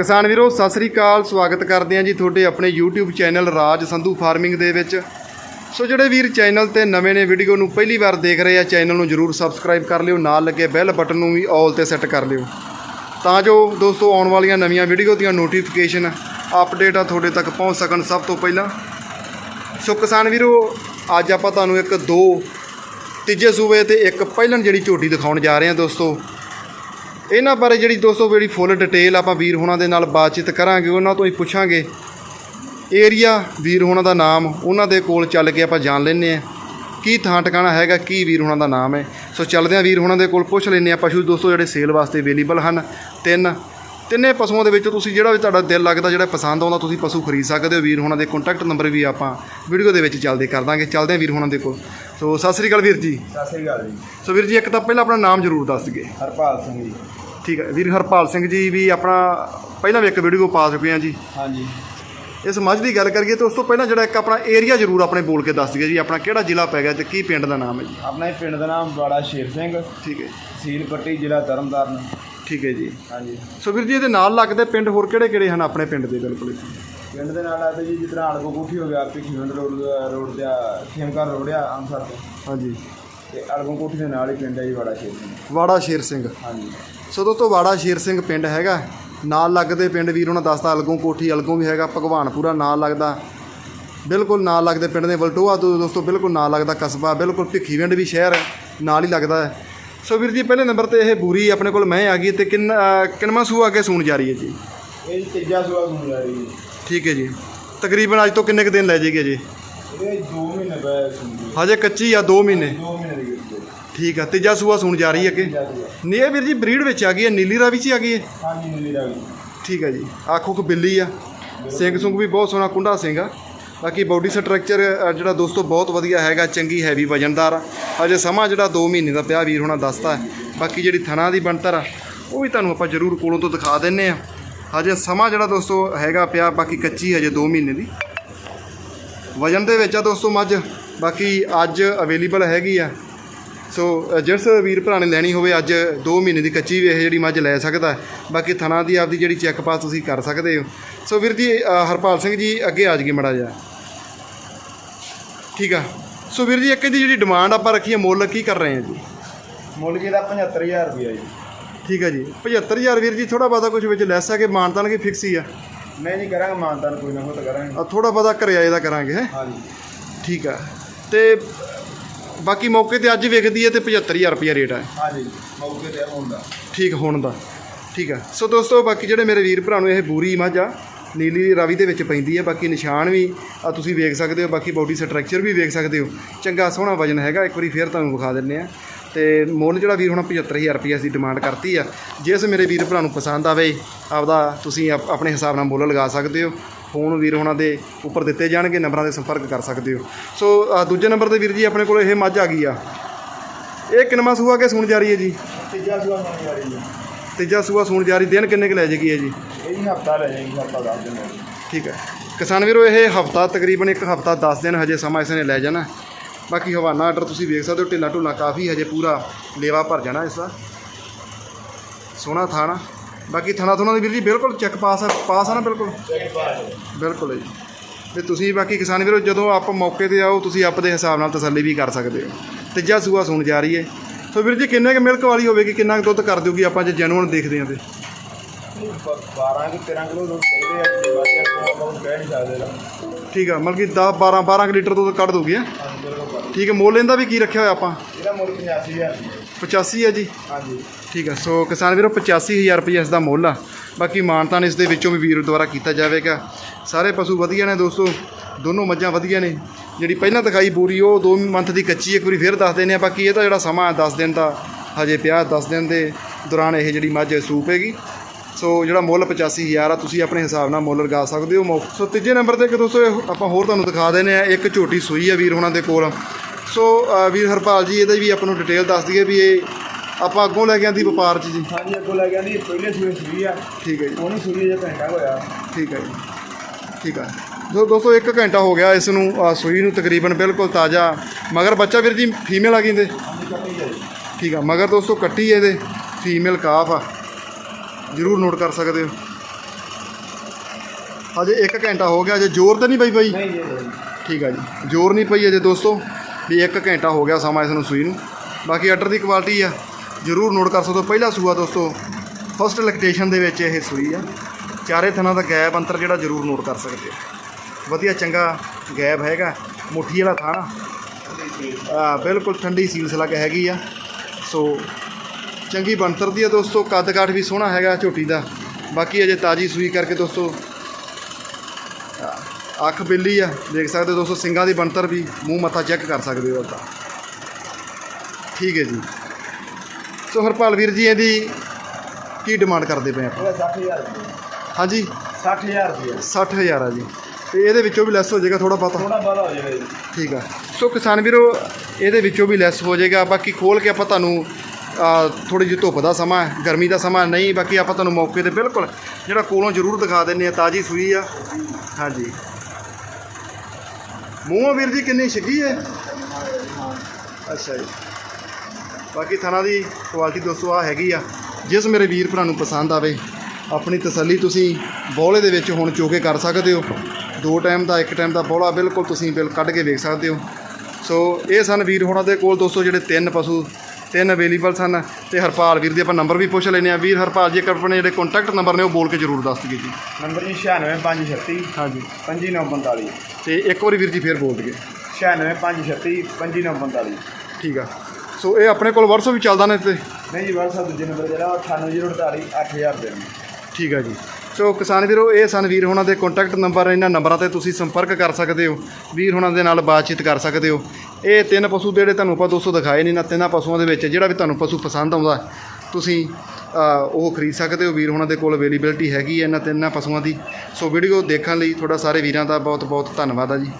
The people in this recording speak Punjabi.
ਕਿਸਾਨ ਵੀਰੋ, ਸਤਿ ਸ੍ਰੀ ਅਕਾਲ, ਸਵਾਗਤ ਕਰਦੇ ਹਾਂ ਜੀ ਤੁਹਾਡੇ ਆਪਣੇ YouTube channel Raj Sandhu farming ਦੇ ਵਿੱਚ। ਸੋ ਜਿਹੜੇ ਵੀਰ ਚੈਨਲ ਤੇ ਨਵੇਂ ਨੇ ਵੀਡੀਓ ਨੂੰ ਪਹਿਲੀ ਵਾਰ ਦੇਖ ਰਹੇ ਆ, ਚੈਨਲ ਨੂੰ ਜਰੂਰ ਸਬਸਕ੍ਰਾਈਬ ਕਰ ਲਿਓ, ਨਾਲ ਲੱਗੇ ਬੈਲ ਬਟਨ ਨੂੰ ਵੀ ਆਲ ਤੇ ਸੈੱਟ ਕਰ ਲਿਓ। ਤਾਂ ਜੋ ਦੋਸਤੋ, ਆਉਣ ਵਾਲੀਆਂ ਨਵੀਆਂ ਵੀਡੀਓ ਦੀਆਂ ਨੋਟੀਫਿਕੇਸ਼ਨ ਅਪਡੇਟ ਆ ਤੁਹਾਡੇ ਤੱਕ ਪਹੁੰਚ ਸਕਣ ਸਭ ਤੋਂ ਪਹਿਲਾਂ। ਸੋ ਕਿਸਾਨ ਵੀਰੋ, ਅੱਜ ਆਪਾਂ ਤੁਹਾਨੂੰ ਇੱਕ ਦੋ ਤੀਜੇ ਸੂਬੇ ਤੇ ਇੱਕ ਪਹਿਲਣ ਜਿਹੜੀ ਝੋਟੀ ਦਿਖਾਉਣ ਜਾ ਰਹੇ ਹਾਂ ਦੋਸਤੋ। ਇਹਨਾਂ ਬਾਰੇ ਜਿਹੜੀ ਦੋਸਤੋ ਜਿਹੜੀ ਫੁੱਲ ਡਿਟੇਲ ਆਪਾਂ ਵੀਰ ਹੋਣਾ ਦੇ ਨਾਲ ਬਾਤਚੀਤ ਕਰਾਂਗੇ, ਉਹਨਾਂ ਤੋਂ ਹੀ ਪੁੱਛਾਂਗੇ। ਏਰੀਆ ਵੀਰ ਹੋਣਾ ਦਾ ਨਾਮ, ਉਹਨਾਂ ਦੇ ਕੋਲ ਚੱਲ ਕੇ ਆਪਾਂ ਜਾਣ ਲੈਂਦੇ ਆ ਕੀ ਥਾਂ ਟਿਕਾਣਾ ਹੈਗਾ, ਕੀ ਵੀਰ ਹੋਣਾ ਦਾ ਨਾਮ ਹੈ। ਸੋ ਚੱਲਦੇ ਆ ਵੀਰ ਹੋਣਾ ਦੇ ਕੋਲ ਪੁੱਛ ਲੈਂਦੇ ਆ ਪਸ਼ੂ ਦੋਸਤੋ ਜਿਹੜੇ ਸੇਲ ਵਾਸਤੇ ਅਵੇਲੇਬਲ ਹਨ, ਤਿੰਨ ਤਿੰਨੇ ਪਸ਼ੂਆਂ ਦੇ ਵਿੱਚ ਤੁਸੀਂ ਜਿਹੜਾ ਵੀ ਤੁਹਾਡਾ ਦਿਲ ਲੱਗਦਾ ਜਿਹੜਾ ਪਸੰਦ ਆਉਂਦਾ ਤੁਸੀਂ ਪਸ਼ੂ ਖਰੀਦ ਸਕਦੇ ਹੋ। ਵੀਰ ਹੋਣਾ ਦੇ ਕੰਟੈਕਟ ਨੰਬਰ ਵੀ ਆਪਾਂ ਵੀਡੀਓ ਦੇ ਵਿੱਚ ਚੱਲਦੇ ਕਰ ਦਾਂਗੇ। ਚੱਲਦੇ ਆ ਵੀਰ ਹੋਣਾ ਦੇ ਕੋਲ। ਸੋ ਸਤਿ ਸ੍ਰੀ ਅਕਾਲ ਵੀਰ ਜੀ। ਸਤਿ ਸ੍ਰੀ ਅਕਾਲ ਜੀ। ਸੋ ਵੀਰ ਜੀ ਇੱਕ ਤਾਂ ਪਹਿਲਾਂ ਆਪਣਾ ਨਾਮ ਜ਼ਰੂਰ ਦੱਸ ਦਈਏ। ਹਰਪਾਲ ਸਿੰਘ ਜੀ। ਠੀਕ ਹੈ। ਵੀਰ ਹਰਪਾਲ ਸਿੰਘ ਜੀ ਵੀ ਆਪਣਾ ਪਹਿਲਾਂ ਵੀ ਇੱਕ ਵੀਡੀਓ ਪਾ ਚੁੱਕੇ ਆ ਜੀ। ਹਾਂਜੀ। ਇਸ ਮੱਝ ਦੀ ਗੱਲ ਕਰੀਏ ਤਾਂ ਉਸ ਤੋਂ ਪਹਿਲਾਂ ਜਿਹੜਾ ਇੱਕ ਆਪਣਾ ਏਰੀਆ ਜ਼ਰੂਰ ਆਪਣੇ ਬੋਲ ਕੇ ਦੱਸ ਦਈਏ ਜੀ। ਆਪਣਾ ਕਿਹੜਾ ਜ਼ਿਲ੍ਹਾ ਪੈ ਗਿਆ ਤੇ ਕੀ ਪਿੰਡ ਦਾ ਨਾਮ ਹੈ ਜੀ? ਆਪਣਾ ਇਹ ਪਿੰਡ ਦਾ ਨਾਮ ਬਾੜਾ ਸ਼ੇਰ ਸਿੰਘ। ਠੀਕ ਹੈ। ਤਹਿਸੀਲ ਪੱਟੀ ਜ਼ਿਲ੍ਹਾ ਤਰਨਤਾਰਨ। ਠੀਕ ਹੈ ਜੀ। ਹਾਂਜੀ। ਸੋ ਵੀਰ ਜੀ ਇਹਦੇ ਨਾਲ ਲੱਗਦੇ ਪਿੰਡ ਹੋਰ ਕਿਹੜੇ ਕਿਹੜੇ ਹਨ ਆਪਣੇ ਪਿੰਡ ਦੇ ਬਿਲਕੁਲ? ਪਿੰਡ ਦੇ ਨਾਲ ਆਤੇ ਜੀ ਤਰ੍ਹਾਂ ਅੜਕੋ ਕੋਠੀ ਹੋ ਗਿਆ ਭਿੱਖੀਵਿੰਡ ਰੋਡ ਰੋਡ ਤੇ ਖੇਮਕਰ ਰੋਡ ਆ ਅੰਮ੍ਰਿਤਸਰ ਤੋਂ। ਹਾਂਜੀ। ਤੇ ਅੜਕੋ ਕੋਠੀ ਦੇ ਨਾਲ ਹੀ ਪਿੰਡ ਹੈ ਜੀ ਬਾੜਾ ਸ਼ੇਰ ਸਿੰਘ। ਵਾੜਾ ਸ਼ੇਰ ਸਿੰਘ। ਹਾਂਜੀ। ਸੋ ਦੋਸਤੋ ਵਾੜਾ ਸ਼ੇਰ ਸਿੰਘ ਪਿੰਡ ਹੈਗਾ। ਨਾਲ ਲੱਗਦੇ ਪਿੰਡ ਵੀਰ ਉਹਨਾਂ ਦੱਸਦਾ ਅਲਗੋਂ ਕੋਠੀ ਅਲਗੋਂ ਵੀ ਹੈਗਾ ਭਗਵਾਨਪੁਰਾ ਨਾਲ ਲੱਗਦਾ। ਬਿਲਕੁਲ ਨਾਲ ਲੱਗਦੇ ਪਿੰਡ ਦੇ ਵਲਟੋਆ ਤੋਂ ਦੋਸਤੋ ਬਿਲਕੁਲ ਨਾਲ ਲੱਗਦਾ ਕਸਬਾ ਬਿਲਕੁਲ ਭਿੱਖੀਵਿੰਡ ਵੀ ਸ਼ਹਿਰ ਨਾਲ ਹੀ ਲੱਗਦਾ ਹੈ। ਸੋ ਵੀਰ ਜੀ ਪਹਿਲੇ ਨੰਬਰ ਤੇ ਇਹ ਬੂਰੀ ਆਪਣੇ ਕੋਲ ਮੈਂ ਆ ਗਈ ਤੇ ਕਿੰਨ ਕਿੰਨਵਾਂ ਸੂਆ ਅੱਗੇ ਸੂਣ ਜਾ ਰਹੀ ਹੈ ਜੀ? ਇਹ ਜੀ ਤੀਜਾ ਸੂਆ ਸੁਣ ਜਾ ਰਹੀ ਜੀ। ਠੀਕ ਹੈ ਜੀ। ਤਕਰੀਬਨ ਅੱਜ ਤੋਂ ਕਿੰਨੇ ਕੁ ਦਿਨ ਲੈ ਜਾਏਗੀ ਜੀ? ਇਹ 2 ਮਹੀਨੇ ਪਏ ਸੁਣ ਜੀ ਹਜੇ ਕੱਚੀ ਆ 2 ਮਹੀਨੇ। 2 ਮਹੀਨੇ ਦੀ ਠੀਕ ਆ ਤੀਜਾ ਸੂਆ ਸੂਣ ਜਾ ਰਹੀ ਹੈ ਸੂਆ। ਨਹੀਂ ਇਹ ਵੀਰ ਜੀ ਬਰੀਡ ਵਿੱਚ ਆ ਗਈ ਹੈ ਨੀਲੀ ਰਾਵੀ ਚ ਹੀ ਆ ਗਈ ਹੈ। ਹਾਂਜੀ ਨੀਲੀ ਰਾਵੀ। ਠੀਕ ਹੈ ਜੀ। ਆਖੋ ਕੋ ਬਿੱਲੀ ਆ। ਸਿੰਘ ਸੁੰਗ ਵੀ ਬਹੁਤ ਸੋਹਣਾ ਕੁੰਡਾ ਸਿੰਘ ਆ। ਬਾਕੀ ਬਾਡੀ ਸਟਰਕਚਰ ਜਿਹੜਾ ਦੋਸਤੋ ਬਹੁਤ ਵਧੀਆ ਹੈਗਾ, ਚੰਗੀ ਹੈਵੀ ਵਜਨਦਾਰ ਆ। ਹਜੇ ਸਮਾਂ ਜਿਹੜਾ 2 ਮਹੀਨੇ ਦਾ ਪਿਆ, ਵੀਰ ਹੋਣਾ ਦੱਸਦਾ ਬਾਕੀ ਜਿਹੜੀ ਥਣਾ ਦੀ ਬਣਤਰ ਆ, ਉਹ ਵੀ ਤੁਹਾਨੂੰ ਆਪਾਂ ਜ਼ਰੂਰ ਕੋਲੋਂ ਤੋਂ ਦਿਖਾ ਦਿੰਨੇ ਆ। ਹਜੇ ਸਮਾਂ ਜਿਹੜਾ ਦੋਸਤੋ ਹੈਗਾ ਪਿਆ, ਬਾਕੀ ਕੱਚੀ ਹਜੇ 2 ਮਹੀਨੇ ਦੀ। ਵਜਨ ਦੇ ਵਿੱਚ ਆ ਦੋਸਤੋ ਮੱਝ, ਬਾਕੀ ਅੱਜ ਅਵੇਲੇਬਲ ਹੈਗੀ ਆ। ਸੋ ਜਿਸ ਵੀਰ ਭਰਾ ਨੇ ਲੈਣੀ ਹੋਵੇ, ਅੱਜ 2 ਮਹੀਨੇ ਦੀ ਕੱਚੀ ਵੀ ਜਿਹੜੀ ਮੱਝ ਲੈ ਸਕਦਾ ਬਾਕੀ ਥਣਾ ਦੀ ਆਪਦੀ ਜਿਹੜੀ ਚੈੱਕ ਪਾਸ ਤੁਸੀਂ ਕਰ ਸਕਦੇ ਹੋ। ਸੋ ਵੀਰ ਜੀ ਹਰਪਾਲ ਸਿੰਘ ਜੀ, ਅੱਗੇ ਆ ਜਾਈਏ ਮੜਾ ਜਾ ਠੀਕ ਆ। ਸੋ ਵੀਰ ਜੀ ਇੱਕ ਦੀ ਜਿਹੜੀ ਡਿਮਾਂਡ ਆਪਾਂ ਰੱਖੀ ਹੈ ਮੁੱਲ ਕੀ ਕਰ ਰਹੇ ਹਾਂ ਜੀ? ਮੁੱਲ ਜੀ ਦਾ 75000 ਰੁਪਇਆ ਜੀ। ਠੀਕ ਹੈ ਜੀ। 75000 ਵੀਰ ਜੀ ਥੋੜਾ ਬਹੁਤਾ ਕੁਝ ਵਿੱਚ ਲੈਸ ਆ ਕਿ ਮਾਨਤਾਨ ਕੀ ਫਿਕਸ ਹੀ ਆ? ਮੈਂ ਜੀ ਕਰਾਂਗਾ ਮਾਨਤਾਨ ਕੋਈ ਨਾ ਕੋਈ ਤਾਂ ਕਰਾਂਗੇ। ਆ ਥੋੜਾ ਬਹੁਤਾ ਘਰੇ ਆਏ ਦਾ ਕਰਾਂਗੇ ਹੈ? ਹਾਂਜੀ। ਠੀਕ ਆ। ਤੇ ਬਾਕੀ ਮੌਕੇ ਤੇ ਅੱਜ ਵਿਕਦੀ ਹੈ ਤੇ 75000 ਰੁਪਇਆ ਰੇਟ ਹੈ ਹਾਂਜੀ ਮੌਕੇ ਤੇ ਹੁੰਦਾ ਠੀਕ ਹੋਣ ਦਾ। ਠੀਕ ਆ। ਸੋ ਦੋਸਤੋ ਬਾਕੀ ਜਿਹੜੇ ਮੇਰੇ ਵੀਰ ਭਰਾ ਨੂੰ ਇਹ ਬੂਰੀ ਮੱਝ ਆ। ਨੀਲੀ ਰਾਵੀ ਦੇ ਵਿੱਚ ਪੈਂਦੀ ਹੈ ਬਾਕੀ ਨਿਸ਼ਾਨ ਵੀ ਆ ਤੁਸੀਂ ਵੇਖ ਸਕਦੇ ਹੋ ਬਾਕੀ ਬਾਡੀ ਸਟਰਕਚਰ ਵੀ ਵੇਖ ਸਕਦੇ ਹੋ। ਚੰਗਾ ਸੋਹਣਾ ਵਜਨ ਹੈਗਾ ਇੱਕ ਵਾਰੀ ਫੇਰ ਤੁਹਾਨੂੰ ਵਿਖਾ ਦਿੰਨੇ ਆ ਤੇ ਮੁੱਲ ਜਿਹੜਾ ਵੀਰ ਹੁਣ 75000 ਰੁਪਏ ਅਸੀਂ ਡਿਮਾਂਡ ਕਰਤੀ ਆ ਜਿਸ ਮੇਰੇ ਵੀਰ ਭਰਾ ਨੂੰ ਪਸੰਦ ਆਵੇ ਆਪਦਾ ਤੁਸੀਂ ਆਪ- ਆਪਣੇ ਹਿਸਾਬ ਨਾਲ ਮੁੱਲ ਲਗਾ ਸਕਦੇ ਹੋ। ਫੋਨ ਵੀਰ ਹੋਣਾ ਦੇ ਉੱਪਰ ਦਿੱਤੇ ਜਾਣਗੇ ਨੰਬਰਾਂ ਤੇ ਸੰਪਰਕ ਕਰ ਸਕਦੇ ਹੋ। ਸੋ ਦੂਜੇ ਨੰਬਰ ਤੇ ਵੀਰ ਜੀ ਆਪਣੇ ਕੋਲ ਇਹ ਮੱਝ ਆ ਗਈ ਆ। ਇਹ ਕਿੰਨਵਾਂ ਸੂਆ ਕੇ ਸੁਣ ਜਾ ਰਹੀ ਹੈ ਜੀ? ਤੀਜਾ ਸੂਆ ਹੋਣ ਜਾ ਰਹੀ ਹੈ। ਤੀਜਾ ਸੂਆ ਸੂਣ ਜਾ ਰਹੀ ਦਿਨ ਕਿੰਨੇ ਕੁ ਲੈ ਜਾਏਗੀ ਹੈ ਜੀ? ਜੀ ਹਫਤਾ ਲੈ ਜਾਏਗੀ, ਹਫਤਾ ਦੱਸ ਦਿਨ ਠੀਕ ਹੈ। ਕਿਸਾਨ ਵੀਰੋ, ਇਹ ਹਫਤਾ ਤਕਰੀਬਨ ਇੱਕ ਹਫਤਾ 10 ਦਿਨ ਹਜੇ ਸਮਾਂ ਇਸ ਨੇ ਲੈ ਜਾਣਾ। ਬਾਕੀ ਹਵਾਨਾ ਆਰਡਰ ਤੁਸੀਂ ਵੇਖ ਸਕਦੇ ਹੋ, ਢਿੱਲਾ ਢੁੱਲਾ ਕਾਫੀ ਹਜੇ ਪੂਰਾ ਲੇਵਾ ਭਰ ਜਾਣਾ ਇਸ ਦਾ। ਸੋਹਣਾ ਥਾਣਾ। ਬਾਕੀ ਥਣਾ ਥੁਣਾ ਦੀ ਵੀਰ ਜੀ ਬਿਲਕੁਲ ਚੈੱਕ ਪਾਸ ਆ ਪਾਸ ਆ ਨਾ ਬਿਲਕੁਲ? ਬਿਲਕੁਲ ਹੈ ਜੀ। ਤੇ ਤੁਸੀਂ ਬਾਕੀ ਕਿਸਾਨ ਵੀਰੋ, ਜਦੋਂ ਆਪ ਮੌਕੇ ਤੇ ਆਓ, ਤੁਸੀਂ ਆਪਦੇ ਹਿਸਾਬ ਨਾਲ ਤਸੱਲੀ ਵੀ ਕਰ ਸਕਦੇ ਹੋ। ਤੀਜਾ ਸੂਆ ਸੁਣ ਜਾ ਰਹੀ ਹੈ। ਸੋ ਵੀਰ ਜੀ, ਕਿੰਨੇ ਕੁ ਮਿਲਕ ਵਾਲੀ ਹੋਵੇਗੀ? ਕਿੰਨਾ ਕੁ ਦੁੱਧ ਕਰ ਦਿਓਗੀ ਆਪਾਂ ਜੇ ਜੈਨੂਅਨ ਦੇਖਦੇ ਹਾਂ ਤੇ? 12 ਕਿ 13 ਕਿਲੋ ਦੁੱਧ ਚਾਹੀਦੇ ਆ ਤੇ ਬਾਕੀ ਆਪਾਂ ਬਹੁਤ ਕਹਿ ਨਹੀਂ ਸਕਦੇ ਲਾ ਠੀਕ ਆ ਮਤਲਬ ਕਿ 10 12 12 ਕੁ ਲੀਟਰ ਦੁੱਧ ਕੱਢ ਦੋਗੇ ਹੈਂ? ਹਾਂਜੀ ਬਿਲਕੁਲ ਠੀਕ ਹੈ ਮੁੱਲ ਇਹਦਾ ਵੀ ਕੀ ਰੱਖਿਆ ਹੋਇਆ ਆਪਾਂ? ਇਹਦਾ ਮੁੱਲ 85000 85 ਹੈ ਜੀ? ਹਾਂਜੀ। ਠੀਕ ਹੈ ਸੋ ਕਿਸਾਨ ਵੀਰੋ 85000 ਰੁਪਏ ਇਸ ਦਾ ਮੁੱਲ ਆ। ਬਾਕੀ ਮਾਨਤਾਨ ਇਸ ਦੇ ਵਿੱਚੋਂ ਵੀ ਵੀਰ ਦੁਆਰਾ ਕੀਤਾ ਜਾਵੇਗਾ। ਸਾਰੇ ਪਸ਼ੂ ਵਧੀਆ ਨੇ ਦੋਸਤੋ ਦੋਨੋਂ ਮੱਝਾਂ ਵਧੀਆ ਨੇ। ਜਿਹੜੀ ਪਹਿਲਾਂ ਦਿਖਾਈ ਬੂਰੀ ਉਹ 2 ਮੰਥ ਦੀ ਕੱਚੀ ਇੱਕ ਵਾਰੀ ਫੇਰ ਦੱਸ ਦਿੰਦੇ ਆ। ਬਾਕੀ ਇਹਦਾ ਜਿਹੜਾ ਸਮਾਂ ਹੈ 10 ਦਿਨ ਦਾ ਹਜੇ ਪਿਆ 10 ਦਿਨ ਦੇ ਦੌਰਾਨ ਇਹ ਜਿਹੜੀ ਮੱਝ ਸੂਪੇਗੀ ਸੋ ਜਿਹੜਾ ਮੁੱਲ 85000 ਆ ਤੁਸੀਂ ਆਪਣੇ ਹਿਸਾਬ ਨਾਲ ਮੁੱਲ ਲਗਾ ਸਕਦੇ ਹੋ ਮੌ- ਸੋ ਤੀਜੇ ਨੰਬਰ ਤੇ ਇੱਕ ਦੋਸਤੋ ਇਹ ਆਪਾਂ ਹੋਰ ਤੁਹਾਨੂੰ ਦਿਖਾ ਦਿੰਦੇ ਆ ਇੱਕ ਝੋਟੀ ਸੂਈ ਆ ਵੀਰ ਹੋਣਾ ਦੇ ਕੋਲ। ਸੋ ਵੀਰ ਹਰਪਾਲ ਜੀ ਇਹਦਾ ਵੀ ਆਪਾਂ ਨੂੰ ਡਿਟੇਲ ਦੱਸ ਦਈਏ ਵੀ ਇਹ ਆਪਾਂ ਅੱਗੋਂ ਲੈ ਕੇ ਆਂਦੀ ਵਪਾਰ 'ਚ ਜੀ। ਹਾਂਜੀ ਅੱਗੋਂ ਲੈ ਕੇ ਆਂਦੀ ਪਹਿਲੇ ਸੂਏ ਸੂਈ ਆ। ਠੀਕ ਹੈ ਜੀ। ਉਹਨੀ ਸੂਈ ਜੇ ਘੰਟਾ ਹੋਇਆ। ਠੀਕ ਹੈ ਜੀ। ਠੀਕ ਹੈ ਦੋ ਦੋਸਤੋ 1 ਘੰਟਾ ਹੋ ਗਿਆ ਇਸ ਨੂੰ ਸੂਈ ਨੂੰ ਤਕਰੀਬਨ ਬਿਲਕੁਲ ਤਾਜ਼ਾ। ਮਗਰ ਬੱਚਾ ਵੀਰ ਜੀ ਫੀਮੇਲ ਆ ਗਈਂਦੇ ਠੀਕ ਆ। ਮਗਰ ਦੋਸਤੋ ਕੱਟੀ ਇਹਦੇ ਫੀਮੇਲ ਕਾਫ ਆ। ਜ਼ਰੂਰ ਨੋਟ ਕਰ ਸਕਦੇ ਹੋ। ਅਜੇ 1 ਘੰਟਾ ਹੋ ਗਿਆ ਅਜੇ ਜ਼ੋਰ ਤਾਂ ਨਹੀਂ ਪਈ ਬਾਈ ਨਹੀਂ ਜੀ ਠੀਕ ਆ ਜੀ। ਜ਼ੋਰ ਨਹੀਂ ਪਈ ਅਜੇ ਦੋਸਤੋ ਵੀ 1 ਘੰਟਾ ਹੋ ਗਿਆ ਸਮਾਂ ਇਸ ਨੂੰ ਸੂਈ ਨੂੰ। ਬਾਕੀ ਆਰਡਰ ਦੀ ਕੁਆਲਿਟੀ ਆ। ਜਰੂਰ ਨੋਟ ਕਰ ਸਕਦੇ ਹੋ। ਪਹਿਲਾ ਸੂਆ ਦੋਸਤੋ ਫਸਟ ਲੈਕਟੇਸ਼ਨ ਦੇ ਵਿੱਚ ਇਹ ਸੂਈ ਆ। ਚਾਰੇ ਥਣਾਂ ਦਾ ਗੈਪ ਅੰਤਰ ਜਿਹੜਾ ਜਰੂਰ ਨੋਟ ਕਰ ਸਕਦੇ ਹੋ। ਵਧੀਆ ਚੰਗਾ ਗੈਪ ਹੈਗਾ। ਮੁੱਠੀ ਵਾਲਾ ਥਾਣਾ ਆ ਬਿਲਕੁਲ ਠੰਡੀ ਸੀਲਸ ਲੱਗ ਹੈਗੀ ਆ। ਸੋ ਚੰਗੀ ਬਣਤਰ ਦੀ ਆ ਦੋਸਤੋ ਕੱਦ ਕਾਠ ਵੀ ਸੋਹਣਾ ਹੈਗਾ ਝੋਟੀ ਦਾ। ਬਾਕੀ ਅਜੇ ਤਾਜੀ ਸੂਈ ਕਰਕੇ ਦੋਸਤੋ ਅੱਖ ਬਿੱਲੀ ਆ। ਦੇਖ ਸਕਦੇ ਹੋ ਦੋਸਤੋ ਸਿੰਗਾਂ ਦੀ ਬਣਤਰ ਵੀ ਮੂੰਹ ਮੱਥਾ ਚੈੱਕ ਕਰ ਸਕਦੇ ਹੋ ਤਾਂ ਠੀਕ ਹੈ ਜੀ। ਸੋ ਹਰਪਾਲ ਵੀਰ ਜੀ ਇਹਦੀ ਕੀ ਡਿਮਾਂਡ ਕਰਦੇ ਪਏ ਆਪਾਂ? ਇਹਦਾ 60000 ਰੁਪਏ ਹਾਂਜੀ? 60000 ਰੁਪਏ 60000 ਆ। ਜੀ। ਤੇ ਇਹਦੇ ਵਿੱਚੋਂ ਵੀ ਲੈਸ ਹੋ ਜਾਏਗਾ ਥੋੜਾ ਬਹੁਤਾ? ਥੋੜਾ ਬਾਲਾ ਹੋ ਜਾਏਗਾ ਜੀ। ਠੀਕ ਆ। ਸੋ ਕਿਸਾਨ ਵੀਰੋ ਇਹਦੇ ਵਿੱਚੋਂ ਵੀ ਲੈਸ ਹੋ ਜਾਏਗਾ। ਬਾਕੀ ਖੋਲ ਕੇ ਆਪਾਂ ਤੁਹਾਨੂੰ ਥੋੜੀ ਜਿਹੀ ਧੁੱਪ ਦਾ ਸਮਾਂ ਹੈ, ਗਰਮੀ ਦਾ ਸਮਾਂ ਨਹੀਂ ਬਾਕੀ ਆਪਾਂ ਤੁਹਾਨੂੰ ਮੌਕੇ ਤੇ ਬਿਲਕੁਲ ਜਿਹੜਾ ਕੋਲੋਂ ਜ਼ਰੂਰ ਦਿਖਾ ਦਿੰਨੇ ਆ ਤਾਜੀ ਸੂਈ ਆ। ਹਾਂਜੀ। ਮੂੰਹੋਂ ਵੀਰ ਜੀ ਕਿੰਨੀ ਛਿੱਗੀ ਹੈ? ਅੱਛਾ ਜੀ। ਬਾਕੀ ਥਣਾ ਦੀ ਕੁਆਲਿਟੀ ਦੋਸਤੋ ਆ ਹੈਗੀ ਆ। ਜਿਸ ਮੇਰੇ ਵੀਰ ਭਰਾ ਨੂੰ ਪਸੰਦ ਆਵੇ ਆਪਣੀ ਤਸੱਲੀ ਤੁਸੀਂ ਬੋਲੇ ਦੇ ਵਿੱਚ ਹੁਣ ਚੋਕੇ ਕਰ ਸਕਦੇ ਹੋ। ਦੋ ਟਾਈਮ ਦਾ ਇੱਕ ਟਾਈਮ ਦਾ ਬੋਲਾ ਬਿਲਕੁਲ ਤੁਸੀਂ ਬਿਲ ਕੱਢ ਕੇ ਵੇਖ ਸਕਦੇ ਹੋ। ਸੋ ਇਹ ਸਨ ਵੀਰ ਹੋਣਾ ਦੇ ਕੋਲ ਦੋਸਤੋ ਜਿਹੜੇ ਤਿੰਨ ਪਸ਼ੂ ਤਿੰਨ ਅਵੇਲੇਬਲ ਸਨ ਤੇ ਹਰਪਾਲ ਵੀਰ ਦੇ ਆਪਾਂ ਨੰਬਰ ਵੀ ਪੁੱਛ ਲੈਨੇ ਆ ਵੀਰ ਹਰਪਾਲ ਜੀ ਆਪਣੇ ਜਿਹੜੇ ਕੰਟੈਕਟ ਨੰਬਰ ਨੇ ਉਹ ਬੋਲ ਕੇ ਜ਼ਰੂਰ ਦੱਸ ਦਿਓ ਜੀ। ਨੰਬਰ ਜੀ 96536 ਹਾਂਜੀ। 5945 ਤੇ ਇੱਕ ਵਾਰੀ ਵੀਰ ਜੀ ਫੇਰ ਬੋਲ ਦਈਏ। 96536 5945 ਠੀਕ ਆ। ਸੋ ਇਹ ਆਪਣੇ ਕੋਲ WhatsApp ਵੀ ਚੱਲਦਾ ਨੇ ਤੇ? ਨਹੀਂ ਜੀ WhatsApp ਦੂਜੇ ਨੰਬਰ ਜਿਹੜਾ 98048 8000 ਦੇ ਨੇ। ਠੀਕ ਹੈ ਜੀ। ਸੋ ਕਿਸਾਨ ਵੀਰੋ, ਇਹ ਸਨ ਵੀਰ ਹੋਣਾ ਦੇ ਕੰਟੈਕਟ ਨੰਬਰ ਇਹਨਾਂ ਨੰਬਰਾਂ ਤੇ ਤੁਸੀਂ ਸੰਪਰਕ ਕਰ ਸਕਦੇ ਹੋ। ਵੀਰ ਹੋਣਾ ਦੇ ਨਾਲ ਬਾਤਚੀਤ ਕਰ ਸਕਦੇ ਹੋ। ਇਹ ਤਿੰਨ ਪਸ਼ੂ ਜਿਹੜੇ ਤੁਹਾਨੂੰ ਆਪਾਂ ਦੋਸਤੋ ਦਿਖਾਏ ਨੇ ਨਾ, ਤਿੰਨਾਂ ਪਸ਼ੂਆਂ ਦੇ ਵਿੱਚ ਜਿਹੜਾ ਵੀ ਤੁਹਾਨੂੰ ਪਸ਼ੂ ਪਸੰਦ ਆਉਂਦਾ, ਤੁਸੀਂ ਉਹ ਖਰੀਦ ਸਕਦੇ ਹੋ। ਵੀਰ ਹੋਣਾ ਦੇ ਕੋਲ ਅਵੇਲੇਬਿਲਟੀ ਹੈਗੀ ਹੈ ਇਹਨਾਂ ਤਿੰਨਾਂ ਪਸ਼ੂਆਂ ਦੀ। ਸੋ ਵੀਡੀਓ ਦੇਖਣ ਲਈ ਤੁਹਾਡਾ ਸਾਰੇ ਵੀਰਾਂ ਦਾ ਬਹੁਤ ਬਹੁਤ ਧੰਨਵਾਦ ਆ ਜੀ।